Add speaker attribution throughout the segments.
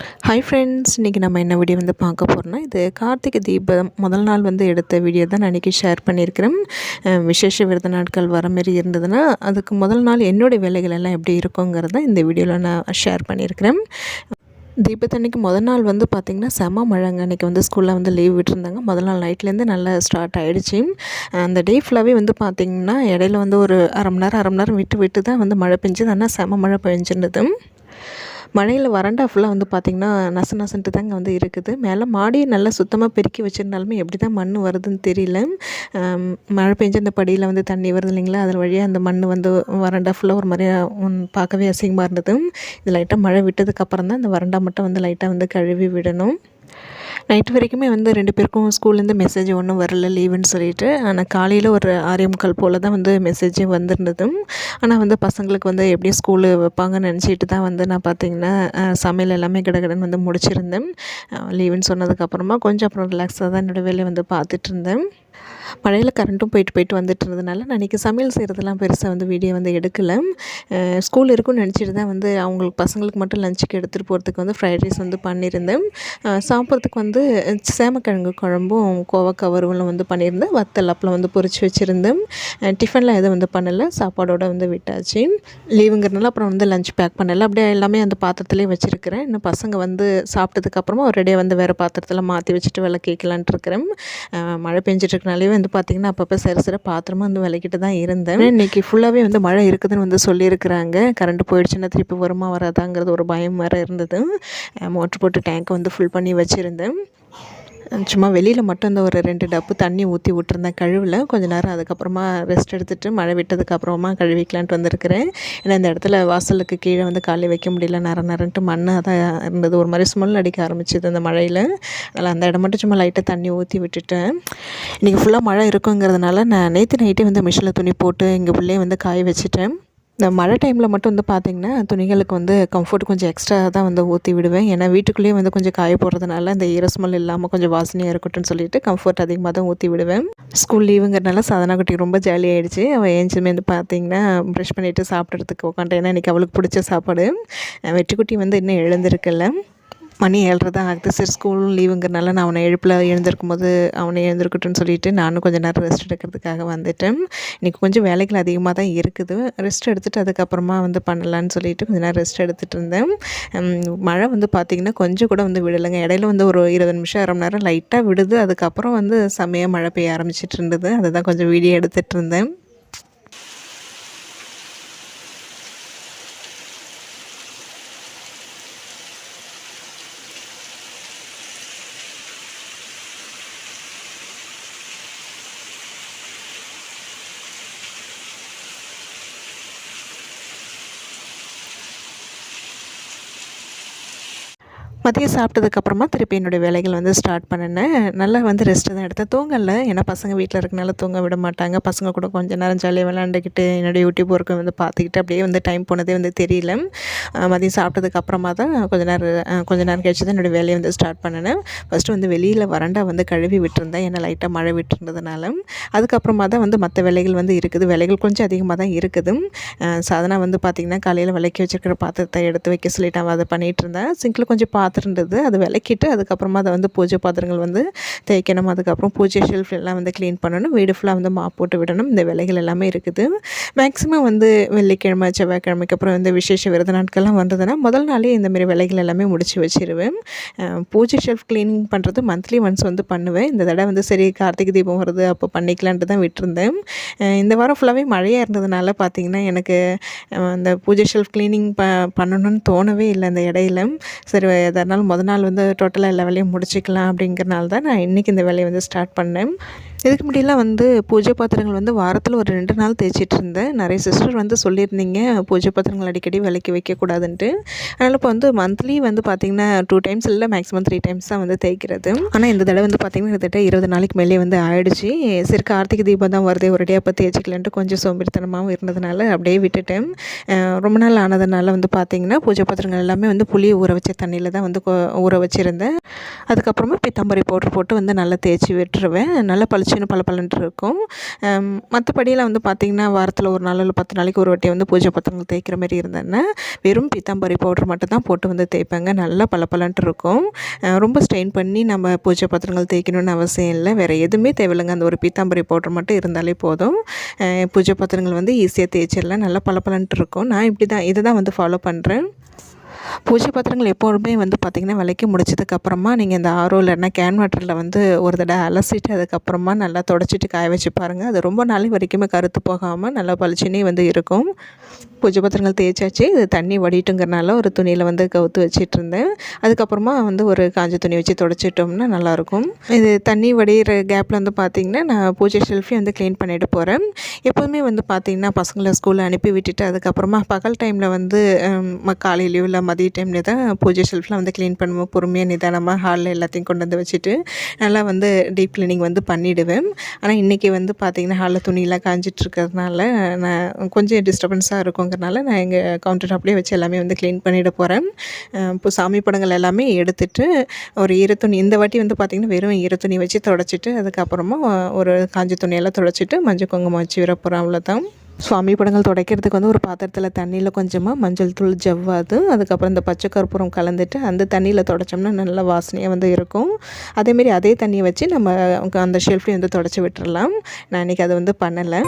Speaker 1: Hi friends இன்றைக்கி நம்ம என்ன வீடியோ வந்து பார்க்க போகிறோம்னா இது கார்த்திகை தீபம் முதல் நாள் வந்து எடுத்த வீடியோ தான் அன்றைக்கி ஷேர் பண்ணியிருக்கிறேன். விசேஷ விரத நாட்கள் வர மாரி இருந்ததுன்னா அதுக்கு முதல் நாள் என்னுடைய வேலைகள் எல்லாம் எப்படி இருக்குங்கிறத இந்த வீடியோவில் நான் ஷேர் பண்ணியிருக்கிறேன். தீபத்தன்னைக்கு முதல் நாள் வந்து பார்த்திங்கன்னா செம மழைங்க. அன்றைக்கி வந்து ஸ்கூலில் வந்து லீவ் விட்டுருந்தாங்க. முதல் நாள் நைட்லேருந்து நல்லா ஸ்டார்ட் ஆகிடுச்சி அந்த டே ஃபுல்லாகவே வந்து பார்த்திங்கன்னா இடையில வந்து ஒரு அரை மணி நேரம் அரை மணி நேரம் விட்டு விட்டு தான் வந்து மழை பெஞ்சுது. ஆனால் செம மழை பெஞ்சிருந்தது. மழையில் வறண்டா ஃபுல்லாக வந்து பார்த்திங்கன்னா நச நசன்ட்டு தாங்க வந்து இருக்குது. மேலே மாடியை நல்லா சுத்தமாக பெருக்கி வச்சிருந்தாலுமே எப்படி தான் மண் வருதுன்னு தெரியல. மழை பெஞ்சு அந்த படியில் வந்து தண்ணி வருது இல்லைங்களா? அதில் வழியாக அந்த மண் வந்து வறண்டா ஃபுல்லாக ஒரு மாதிரியாக பார்க்கவே அசிங்கமாக இருந்தது. இது லைட்டாக மழை விட்டதுக்கப்புறம் தான் அந்த வறண்டா மட்டும் வந்து லைட்டாக வந்து கழுவி விடணும். நைட் வரைக்குமே வந்து ரெண்டு பேருக்கும் ஸ்கூல்லேருந்து மெசேஜ் ஒன்றும் வரல லீவுன்னு சொல்லிட்டு. ஆனால் காலையில் ஒரு ஆறே முக்கால் போல் தான் வந்து மெசேஜே வந்திருந்தது ஆனால் வந்து பசங்களுக்கு வந்து எப்படியும் ஸ்கூலு வைப்பாங்கன்னு நினச்சிட்டு தான் வந்து நான் பார்த்தீங்கன்னா சமையல் எல்லாமே கடகடன் வந்து முடிச்சிருந்தேன். லீவுன்னு சொன்னதுக்கப்புறமா கொஞ்சம் அப்புறம் ரிலாக்ஸாக தான் என்னோடய வேலையை வந்து பார்த்துட்டு இருந்தேன். மழையில் கரண்ட்டும் போயிட்டு போயிட்டு வந்துட்டு இருந்ததுனால நான் இன்றைக்கி சமையல் செய்கிறதெல்லாம் பெருசாக வந்து வீடியோ வந்து எடுக்கலை. ஸ்கூல் இருக்குன்னு நினச்சிட்டு தான் வந்து அவங்களுக்கு பசங்களுக்கு மட்டும் லஞ்சுக்கு எடுத்துகிட்டு போகிறதுக்கு வந்து ஃப்ரைட் ரைஸ் வந்து பண்ணியிருந்தேன். சாப்பிட்றதுக்கு வந்து சேமக்கிழங்கு குழம்பும் கோவக்காய் வறுவலும் வந்து பண்ணியிருந்தேன். வத்தல் அப்பளம் வந்து பொறிச்சு வச்சுருந்தேன். டிஃபனில் எதுவும் வந்து பண்ணலை. சாப்பாடோடு வந்து விட்டாச்சு. லீவுங்கிறனால அப்புறம் வந்து லஞ்ச் பேக் பண்ணலை. அப்படியே எல்லாமே அந்த பாத்திரத்துலேயே வச்சுருக்கிறேன். இன்னும் பசங்க வந்து சாப்பிட்டதுக்கப்புறமா ஒரேடியாக வந்து வேறு பாத்திரத்தில் மாற்றி வச்சுட்டு விளக்கு கேட்கலான்ட்டு இருக்கிறேன். மழை பெஞ்சிட்ருக்கனாலே வந்து பார்த்திங்கன்னா அப்பப்போ சிறு சிறு பாத்திரமா வந்து விளக்கிட்டு தான் இருந்தேன். இன்னைக்கு ஃபுல்லாகவே வந்து மழை இருக்குதுன்னு வந்து சொல்லியிருக்கிறாங்க. கரண்ட் போயிடுச்சுன்னா திருப்பி வருமா வராதாங்கிறது ஒரு பயம் வேறு இருந்தது. மோட்ரு போட்டு டேங்க்கை வந்து ஃபுல் பண்ணி வச்சுருந்தேன். சும்மா வெளியில் மட்டும் இந்த ஒரு ரெண்டு டப்பு தண்ணி ஊற்றி விட்டுருந்தேன் கழுவில். கொஞ்ச நேரம் அதுக்கப்புறமா ரெஸ்ட் எடுத்துகிட்டு மழை விட்டதுக்கப்புறமா கழுவிக்கலான்ட்டு வந்திருக்கிறேன். ஏன்னா இந்த இடத்துல வாசலுக்கு கீழே வந்து காலி வைக்க முடியல. நர நரன்ட்டு மண்ணாக தான் இருந்தது. ஒரு மாதிரி ஸ்மெல் அடிக்க ஆரம்பிச்சது அந்த மழையில். அதனால் அந்த இடம் மட்டும் சும்மா லைட்டாக தண்ணி ஊற்றி விட்டுட்டேன். இன்றைக்கி ஃபுல்லாக மழை இருக்குங்கிறதுனால நான் நேற்று நைட்டே வந்து மிஷினில் துணி போட்டு எங்கள் பிள்ளையே வந்து காய வச்சுட்டேன். மழை டைமில் மட்டும் வந்து பார்த்திங்கன்னா துணிகளுக்கு வந்து கம்ஃபர்ட் கொஞ்சம் எக்ஸ்ட்ரா தான் வந்து ஊற்றி விடுவேன். ஏன்னா வீட்டுக்குள்ளேயே வந்து கொஞ்சம் காய போடுறதுனால இந்த ஈர ஸ்மெல் இல்லாமல் கொஞ்சம் வாசனையாக இருக்கட்டும்னு சொல்லிட்டு கம்ஃபர்ட் அதிகமாக தான் ஊற்றி விடுவேன். ஸ்கூல் லீவுங்கிறனால சாதனா குட்டி ரொம்ப ஜாலியாகிடுச்சு அவள் ஏஞ்சுமே வந்து பார்த்திங்கன்னா ப்ரஷ் பண்ணிவிட்டு சாப்பிட்றதுக்கு உட்காந்துட்டேன் ஏன்னா இன்றைக்கி அவளுக்கு பிடிச்ச சாப்பாடு. அஹ் வெட்டுக்குட்டி வந்து இன்னும் எழுந்திருக்கல. மணி ஏழ்ரை தான் ஆகுது. சரி ஸ்கூல் லீவுங்கிறனால நான் அவனை எழுப்பில் எழுந்திருக்கும் போது அவனை எழுந்திருக்கட்டும்னு சொல்லிட்டு நானும் கொஞ்சம் நேரம் ரெஸ்ட் எடுக்கிறதுக்காக வந்துட்டேன். இன்றைக்கி கொஞ்சம் வேலைகள் அதிகமாக தான் இருக்குது. ரெஸ்ட் எடுத்துகிட்டு அதுக்கப்புறமா வந்து பண்ணலான்னு சொல்லிட்டு கொஞ்சம் நேரம் ரெஸ்ட் எடுத்துகிட்டு இருந்தேன். மழை வந்து பார்த்திங்கன்னா கொஞ்சம் கூட வந்து விடலைங்க. இடையில வந்து ஒரு இருபது நிமிஷம் அரை மணி நேரம் லைட்டாக விடுது. அதுக்கப்புறம் வந்து செம்மையாக மழை பெய்ய ஆரம்பிச்சிட்டு இருந்தது. அதை தான் கொஞ்சம் வீடியோ எடுத்துகிட்டு இருந்தேன். மதியம் சாப்பிட்டதுக்கப்புறமா திருப்பி என்னுடைய வேலைகள் வந்து ஸ்டார்ட் பண்ணினேன். நல்லா வந்து ரெஸ்ட் தான் எடுத்தேன். தூங்கலை. ஏன்னா பசங்க வீட்டில் இருக்கனால தூங்க விட மாட்டாங்க. பசங்க கூட கொஞ்சம் நேரம் ஜாலியாக விளாண்டுக்கிட்டு என்னுடைய யூடியூப் ஒர்க்கு வந்து பார்த்துக்கிட்டு அப்படியே வந்து டைம் போனதே வந்து தெரியல. மதியம் சாப்பிட்டதுக்கப்புறமா தான் கொஞ்ச நேரம் கொஞ்ச நேரம் கழிச்சு தான் என்னுடைய வேலையை வந்து ஸ்டார்ட் பண்ணினேன். ஃபஸ்ட்டு வந்து வெளியில் வறண்டா வந்து கழுவி விட்டுருந்தேன். ஏன்னா லைட்டாக மழை விட்டுருந்ததுனால. அதுக்கப்புறமா தான் வந்து மற்ற வேலைகள் வந்து இருக்குது. வேலைகள் கொஞ்சம் அதிகமாக தான் இருக்குது. சாதனா வந்து பார்த்திங்கன்னா காலையில் விளக்கி வச்சுருக்கிற பாத்திரத்தை எடுத்து வைக்க சொல்லிட்டு அவள் அதை பண்ணிகிட்டு இருந்தேன். சிங்கில் கொஞ்சம் பாத்திரம் இருந்தது. அதை விளக்கிட்டு அதுக்கப்புறமா அதை வந்து பூஜை பாத்திரங்கள் வந்து தேய்க்கணும். அதுக்கப்புறம் பூஜை ஷெல்ஃப் எல்லாம் வந்து க்ளீன் பண்ணணும். வீடு ஃபுல்லாக வந்து மாப் போட்டு விடணும். இந்த வேலைகள் எல்லாமே இருக்குது. மேக்ஸிமம் வந்து வெள்ளிக்கிழமை செவ்வாய்க்கிழமைக்கு அப்புறம் இந்த விசேஷ விரத நாட்கள்லாம் வந்ததுன்னா முதல் நாளே இந்தமாரி விலைகள் வேலைகள் எல்லாமே முடிச்சு வச்சிருவேன். பூஜை ஷெல்ஃப் க்ளீனிங் பண்ணுறது மந்த்லி ஒன்ஸ் வந்து பண்ணுவேன். இந்த தடவை வந்து சரி கார்த்திகை தீபம் வருது அப்போ பண்ணிக்கலான்ட்டு தான் விட்டுருந்தேன். இந்த வாரம் ஃபுல்லாகவே மழையாக இருந்ததுனால பார்த்திங்கன்னா எனக்கு அந்த பூஜை ஷெல்ஃப் க்ளீனிங் ப பண்ணணும்னு தோணவே இல்லை அந்த இடையில. சரி எதாக இருந்தாலும் முத நாள் வந்து டோட்டலாக எல்லா வேலையும் முடிச்சிக்கலாம் அப்படிங்கிறனால தான் நான் இன்றைக்கி இந்த வேலையை வந்து ஸ்டார்ட் பண்ணேன். இதுக்கு முன்னாடிலாம் வந்து பூஜை பாத்திரங்கள் வந்து வாரத்தில் ஒரு ரெண்டு நாள் தேய்ச்சிட்டு இருந்தேன். நிறைய சிஸ்டர் வந்து சொல்லியிருந்தீங்க பூஜை பாத்திரங்கள் அடிக்கடி விலைக்கு வைக்கக்கூடாதுன்ட்டு. அதனால் இப்போ வந்து மந்த்லி வந்து பார்த்திங்கன்னா டூ டைம்ஸ் இல்லை மேக்ஸிமம் த்ரீ டைம்ஸ் தான் வந்து தேய்க்கிறது. ஆனால் இந்த தடவை வந்து பார்த்திங்கன்னா கிட்டத்தட்ட இருபது நாளைக்கு மேலே வந்து ஆயிடுச்சு. சரி கார்த்திகை தீபம் தான் வருது ஒரேடியாக இப்போ தேய்ச்சிக்கலான்ட்டு கொஞ்சம் சோம்பேறித்தனமாகவும் இருந்ததுனால அப்படியே விட்டுட்டேன். ரொம்ப நாள் ஆனதுனால வந்து பார்த்திங்கன்னா பூஜை பாத்திரங்கள் எல்லாமே வந்து புளியை ஊற வச்ச தண்ணியில் தான் வந்து ஊற வச்சுருந்தேன். அதுக்கப்புறமா பித்தம்பரி பவுட்ரு போட்டு வந்து நல்லா தேய்ச்சி விட்டுருவேன். நல்லா பளிச்சு பளிச்சுன்னு பளபளன்ட்டு இருக்கும். மற்றபடியெல்லாம் வந்து பார்த்திங்கன்னா வாரத்தில் ஒரு நாள் இல்லை பத்து நாளைக்கு ஒரு வாட்டி வந்து பூஜை பத்திரங்கள் தேய்க்கிற மாதிரி இருந்தேன்னா வெறும் பித்தாம்பரி பவுடர் மட்டும் தான் போட்டு வந்து தேய்ப்பேங்க. நல்லா பளபளன்ட்டு இருக்கும். ரொம்ப ஸ்ட்ரெயின் பண்ணி நம்ம பூஜை பத்திரங்கள் தேய்க்கணும்னு அவசியம் இல்லை. வேறு எதுவுமே தேவையில்லைங்க. அந்த ஒரு பீத்தாம்பரி பவுடர் மட்டும் இருந்தாலே போதும். பூஜை பத்திரங்கள் வந்து ஈஸியாக தேய்ச்சிடலாம் நல்லா பளபளன்ட்டு இருக்கும். நான் இப்படி தான் இதை தான் வந்து ஃபாலோ பண்ணுறேன் பூஜை பாத்திரங்கள் எப்போதுமே வந்து பார்த்திங்கன்னா விலைக்கு முடிச்சதுக்கப்புறமா நீங்கள் இந்த ஆரோ இல்லைன்னா கேன் வாட்டரில் வந்து ஒரு தடவை அலசிட்டு அதுக்கப்புறமா நல்லா தொடச்சிட்டு காய வச்சு பாருங்கள் அது ரொம்ப நாள் வரைக்குமே கருத்து போகாமல் நல்லா பளிச்சுன்னே வந்து இருக்கும். பூஜை பாத்திரங்கள் தேய்ச்சாச்சு. இது தண்ணி வடிட்டுங்கிறனால ஒரு துணியில் வந்து கவுத்து வச்சிட்டு இருந்தேன். அதுக்கப்புறமா வந்து ஒரு காஞ்ச துணி வச்சு தொடச்சிட்டோம்னா நல்லாயிருக்கும் இது தண்ணி வடிகிற கேப்பில் வந்து பார்த்திங்கன்னா நான் பூஜை ஷெல்ஃபையும் வந்து க்ளீன் பண்ணிட்டு போகிறேன் எப்போதுமே வந்து பார்த்திங்கன்னா பசங்களை ஸ்கூலில் அனுப்பி விட்டுட்டு அதுக்கப்புறமா பகல் டைமில் வந்து ஹம், ம- இல்லை மதிய டைம்ல தான் பூஜை ஷெல்ஃப்லாம் வந்து க்ளீன் பண்ணுவோம். பொறுமையாக நிதானமாக ஹாலில் எல்லாத்தையும் கொண்டு வந்து வச்சுட்டு நல்லா வந்து டீப் க்ளீனிங் வந்து பண்ணிவிடுவேன் ஆனால் இன்றைக்கி வந்து பார்த்திங்கன்னா ஹாலில் துணியெல்லாம் காஞ்சிட்டு இருக்கிறதுனால நான் கொஞ்சம் டிஸ்டர்பன்ஸாக இருக்குங்கிறனால நான் எங்கள் கவுண்டர் டாப்லேயே வச்சு எல்லாமே வந்து க்ளீன் பண்ணிட போகிறேன் இப்போ சாமி படங்கள் எல்லாமே எடுத்துட்டு ஒரு ஈரத்துணி இந்த வாட்டி வந்து பார்த்திங்கன்னா வெறும் ஈரத்துணி வச்சு தொடச்சிட்டு அதுக்கப்புறமா ஒரு காஞ்ச துணியெல்லாம் தொடச்சிட்டு மஞ்சள் குங்குமம் வச்சு விட போகிறேன் அவ்வளோதான் சுவாமி படங்கள் துடைக்கிறதுக்கு வந்து ஒரு பாத்திரத்தில் தண்ணியில் கொஞ்சமாக மஞ்சள் தூள் ஜவ்வாது அதுக்கப்புறம் இந்த பச்சை கற்பூரம் கலந்துட்டு அந்த தண்ணியில் தொடச்சோம்னா நல்ல வாசனையாக வந்து இருக்கும். அதேமாரி அதே தண்ணியை வச்சு நம்ம அந்த ஷெல்ஃப்லேயும் வந்து தொடச்சி விட்டுறலாம். நான் இன்றைக்கி அதை வந்து பண்ணலை.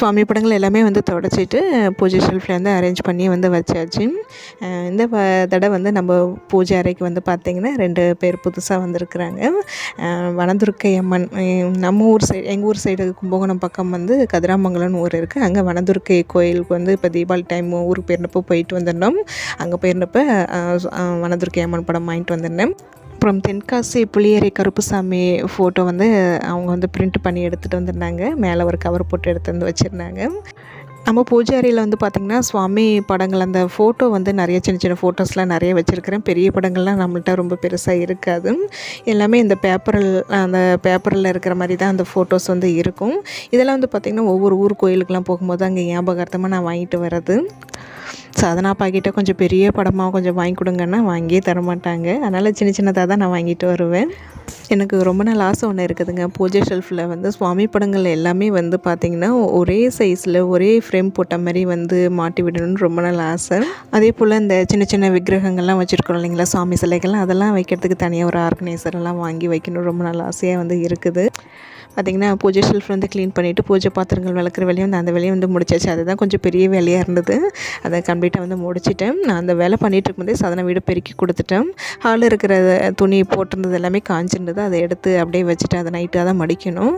Speaker 1: சுவாமி படங்கள் எல்லாமே வந்து தொடச்சிட்டு பூஜை ஷெல்ஃபில் வந்து அரேஞ்ச் பண்ணி வந்து வச்சாச்சு. இந்த வ- தடவை வந்து நம்ம பூஜை அறைக்கு வந்து பார்த்திங்கன்னா ரெண்டு பேர் புதுசாக வந்திருக்கிறாங்க. வனதுர்க்கை அம்மன் நம்ம ஊர் சைடு எங்கள் ஊர் சைடு கும்பகோணம் பக்கம் வந்து கதிராமங்கலம்னு ஊர் இருக்குது அங்கே வனதுர்க்கை கோயிலுக்கு வந்து இப்போ தீபாவளி டைம் ஊருக்கு போயிருந்தப்போ போயிட்டு வந்துடணும் அங்கே போயிருந்தப்போ வனதுர்க்கை அம்மன் படம் வாங்கிட்டு வந்துருந்தேன். அப்புறம் தென்காசி புளியரை கருப்புசாமி ஃபோட்டோ வந்து அவங்க வந்து பிரிண்ட் பண்ணி எடுத்துகிட்டு வந்திருந்தாங்க. மேலே ஒரு கவர் போட்டு எடுத்து வந்து வச்சுருந்தாங்க. நம்ம பூஜை அறையில் வந்து பார்த்திங்கன்னா சுவாமி படங்கள் அந்த ஃபோட்டோ வந்து நிறைய சின்ன சின்ன ஃபோட்டோஸ்லாம் நிறைய வச்சுருக்கிறேன். பெரிய படங்கள்லாம் நம்மள்ட்ட ரொம்ப பெருசாக இருக்காது. எல்லாமே இந்த பேப்பரில் அந்த பேப்பரில் இருக்கிற மாதிரி தான் அந்த ஃபோட்டோஸ் வந்து இருக்கும். இதெல்லாம் வந்து பார்த்திங்கன்னா ஒவ்வொரு ஊர் கோயிலுக்கெலாம் போகும்போது அங்கே ஞாபகார்த்தமாக நான் வாங்கிட்டு வர்றது. சாதனா பாக்கிட்ட கொஞ்சம் பெரிய படமாக கொஞ்சம் வாங்கி கொடுங்கன்னா வாங்கியே தர மாட்டாங்க அதனால் சின்ன சின்னதாக தான் நான் வாங்கிட்டு வருவேன். எனக்கு ரொம்ப நாள் ஆசை ஒன்று இருக்குதுங்க. பூஜை ஷெல்ஃபில் வந்து சுவாமி படங்கள் எல்லாமே வந்து பார்த்திங்கன்னா ஒரே சைஸில் ஒரே ஃப்ரேம் போட்ட மாதிரி வந்து மாட்டி விடணும்னு ரொம்ப நாள் ஆசை. அதே போல் இந்த சின்ன சின்ன விக்கிரகங்கள்லாம் வச்சுருக்கோம் இல்லைங்களா? சுவாமி சிலைகள்லாம் அதெல்லாம் வைக்கிறதுக்கு தனியாக ஒரு ஆர்கனைசர்லாம் வாங்கி வைக்கணும் ரொம்ப நாள் ஆசையாக வந்து இருக்குது. பார்த்திங்கன்னா பூஜை ஷெல்ஃப் வந்து க்ளீன் பண்ணிவிட்டு பூஜை பாத்திரங்கள் விளக்குற வேலையும் வந்து அந்த வேலையும் வந்து முடிச்சாச்சு. அதுதான் கொஞ்சம் பெரிய வேலையாக இருந்தது. அதை கம்ப்ளீட்டாக வந்து முடிச்சிட்டேன். நான் அந்த வேலை பண்ணிகிட்டு இருக்கும்போதே சாதனை வீடு பெருக்கி கொடுத்துட்டேன். ஹாலில் இருக்கிற துணி போட்டிருந்தது எல்லாமே காஞ்சிருந்தது. அதை எடுத்து அப்படியே வச்சுட்டு அதை நைட்டாக தான் மடிக்கணும்.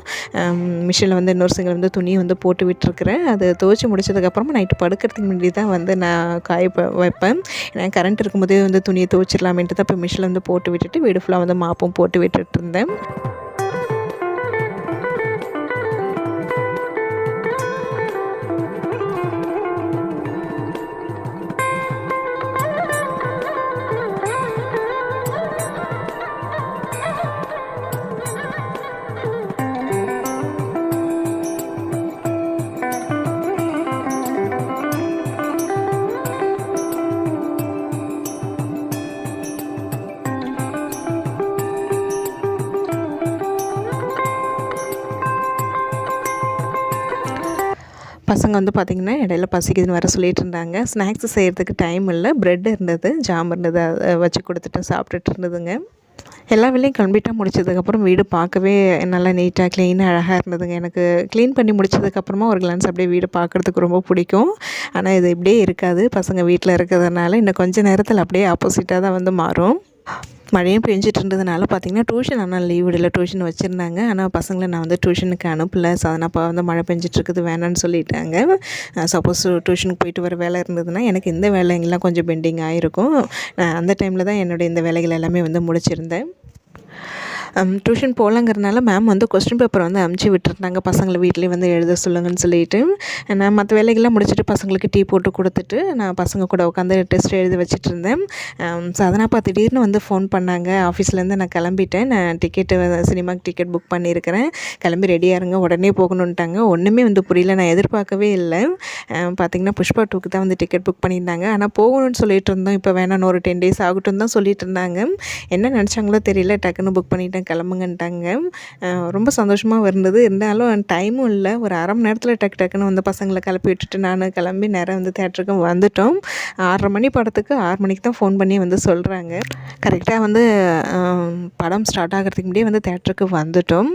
Speaker 1: மிஷினில் வந்து இன்னொரு சிங்கில் வந்து துணி வந்து போட்டு விட்டுருக்குறேன். அது துவைச்சி முடிச்சதுக்கப்புறமா நைட்டு படுக்கிறதுக்கு முன்னாடி தான் வந்து நான் காய ப- வைப்பேன். ஏன்னா கரண்ட் இருக்கும்போதே வந்து துணியை துவைச்சிடலாமேன்ட்டு தான் இப்போ மிஷினில் வந்து போட்டு விட்டுட்டு வீடு ஃபுல்லாக வந்து மாப்பும் போட்டு விட்டுட்டு இருந்தேன். பசங்க வந்து பார்த்திங்கன்னா இடையில பசிக்குதுன்னு வர சொல்லிட்டு இருந்தாங்க ஸ்நாக்ஸ் செய்கிறதுக்கு டைம் இல்லை. ப்ரெட் இருந்தது ஜாம் இருந்தது அதை வச்சு கொடுத்துட்டு சாப்பிட்டுட்டு இருந்ததுங்க. எல்லா வேலையும் கம்ப்ளீட்டாக முடிச்சதுக்கப்புறம் வீடு பார்க்கவே நல்லா நீட்டாக க்ளீனாக அழகாக இருந்ததுங்க. எனக்கு க்ளீன் பண்ணி முடிச்சதுக்கப்புறமா ஒரு கிளான்ஸ் அப்படியே வீடு பார்க்குறதுக்கு ரொம்ப பிடிக்கும். ஆனால் இது இப்படியே இருக்காது. பசங்க வீட்டில் இருக்கிறதுனால இன்னும் கொஞ்சம் நேரத்தில் அப்படியே ஆப்போசிட்டாக தான் வந்து மாறும். மழையும் பெஞ்சிட்டு இருந்ததுனால பார்த்திங்கன்னா டியூஷன் ஆனால் லீவ் விடல டியூஷன் வச்சுருந்தாங்க. ஆனால் பசங்களை நான் வந்து டியூஷனுக்கு அனுப்பல. ஸோ அதனால் அப்போ வந்து மழை பெஞ்சிட்ருக்குது வேணான்னு சொல்லிட்டாங்க. சப்போஸ் டியூஷனுக்கு போயிட்டு வர வேலை இருந்ததுன்னா எனக்கு இந்த வேலைங்கெல்லாம் கொஞ்சம் பெண்டிங் ஆகிருக்கும் நான் அந்த டைமில் தான் என்னுடைய இந்த வேலைகள் எல்லாமே வந்து முடிச்சிருந்தேன். Um, டியூஷன் போகலங்கிறனால மேம் வந்து கொஸ்டின் பேப்பர் வந்து அமுச்சு விட்டுருந்தாங்க. பசங்களை வீட்டிலே வந்து எழுத சொல்லுங்கன்னு சொல்லிட்டு. நான் மற்ற வேலைகள்லாம் முடிச்சுட்டு பசங்களுக்கு டீ போட்டு கொடுத்துட்டு நான் பசங்க கூட உட்காந்து டெஸ்ட் எழுதி வச்சுட்டு இருந்தேன் ஸோ um, அதனாப்பா திடீர்னு வந்து ஃபோன் பண்ணாங்க. ஆஃபீஸ்லேருந்து நான் கிளம்பிட்டேன். நான் டிக்கெட்டு சினிமாக்கு டிக்கெட் புக் பண்ணியிருக்கிறேன். கிளம்பி ரெடியாக இருங்க உடனே போகணுன்ட்டாங்க ஒன்றுமே வந்து புரியல. நான் எதிர்பார்க்கவே இல்லை. Um, பார்த்திங்கன்னா புஷ்பா டூக்கு தான் வந்து டிக்கெட் புக் பண்ணியிருந்தாங்க. ஆனால் போகணும்னு சொல்லிட்டு இருந்தோம். இப்போ வேணான்னு ஒரு டென் டேஸ் ஆகட்டும் தான் சொல்லிட்டு இருந்தாங்க. என்ன நினச்சாங்களோ தெரியல. டக்குன்னு புக் பண்ணிட்டேன். கிளம்புங்கன்ட்டாங்க. ரொம்ப சந்தோஷமாக இருந்தது. இருந்தாலும் டைமும் இல்லை. ஒரு அரை மணி நேரத்தில் டக்கு டக்குன்னு வந்து பசங்களை கிளப்பி விட்டுட்டு நான் கிளம்பி நேரம் வந்து தேட்டருக்கு வந்துட்டோம். ஆறரை மணி படத்துக்கு ஆறு மணிக்கு தான் ஃபோன் பண்ணி வந்து சொல்கிறாங்க கரெக்டாக வந்து படம் ஸ்டார்ட் ஆகிறதுக்கு முன்னாடியே வந்து தேட்டருக்கு வந்துட்டோம்.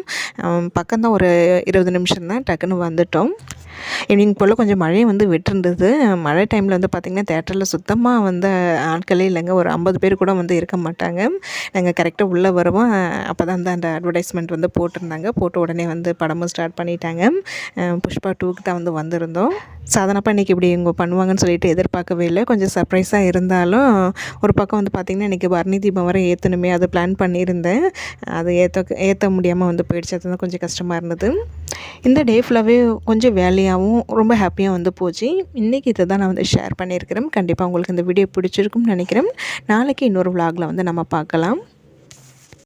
Speaker 1: பக்கம்தான் ஒரு இருபது நிமிஷம் தான் டக்குன்னு வந்துட்டோம். ஈவினிங் போல் கொஞ்சம் மழையும் வந்து விட்டுருந்தது. மழை டைமில் வந்து பார்த்திங்கன்னா தேட்டரில் சுத்தமாக வந்து ஆட்களே இல்லைங்க. ஒரு ஐம்பது பேர் கூட வந்து இருக்க மாட்டாங்க. நாங்கள் கரெக்டாக உள்ளே வருவோம். அப்போ தான் வந்து அந்த அட்வர்டைஸ்மெண்ட் வந்து போட்டிருந்தாங்க. போட்டு உடனே வந்து படமும் ஸ்டார்ட் பண்ணிட்டாங்க. புஷ்பா டூக்கு தான் வந்து வந்திருந்தோம். சாதனப்பா இன்றைக்கி இப்படி இவங்க பண்ணுவாங்கன்னு சொல்லிட்டு எதிர்பார்க்கவே இல்லை. கொஞ்சம் சர்ப்ரைஸாக இருந்தாலும் ஒரு பக்கம் வந்து பார்த்திங்கன்னா இன்றைக்கி பரணி தீபம் வரை ஏற்றணுமே அது பிளான் பண்ணியிருந்தேன். அது ஏற்ற ஏற்ற முடியாமல் வந்து போயிடுச்சு. அதுதான் கொஞ்சம் கஷ்டமாக இருந்தது. இந்த டே ஃபுல்லாகவே கொஞ்சம் வேலையாகவும் ரொம்ப ஹாப்பியாக வந்து போச்சு. இன்றைக்கி இதை தான் நான் வந்து ஷேர் பண்ணியிருக்கிறேன். கண்டிப்பாக உங்களுக்கு இந்த வீடியோ பிடிச்சிருக்கும்னு நினைக்கிறேன். நாளைக்கு இன்னொரு விலாகில் வந்து நம்ம பார்க்கலாம்.